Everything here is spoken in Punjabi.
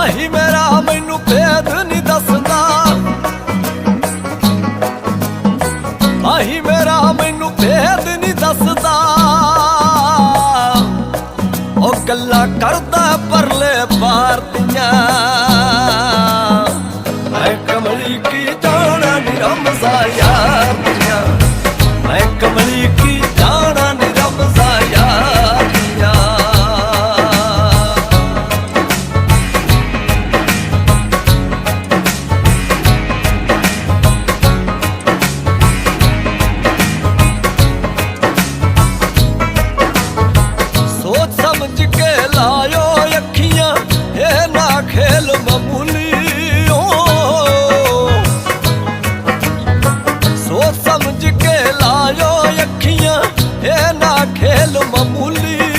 ਮਾਹੀ ਮੇਰਾ ਮੈਨੂੰ ਭੇਦ ਨਹੀਂ ਦੱਸਦਾ। ਮਾਹੀ ਮੇਰਾ ਮੈਨੂੰ ਭੇਦ ਨਹੀਂ ਦੱਸਦਾ। ਉਹ ਗੱਲਾਂ ਕਰਦਾ ਪਰਲੇ ਪਾਰ ਕੇ ਲਾਇਓ ਅੱਖੀਆਂ, ਇਹ ਨਾ ਖੇਲ ਮਾਮੂਲੀਓ ਸੋਚ ਸਮਝ ਕੇ ਲਾਇਓ ਅੱਖੀਆਂ, ਇਹ ਨਾ ਖੇਲ ਮਾਮੂਲੀ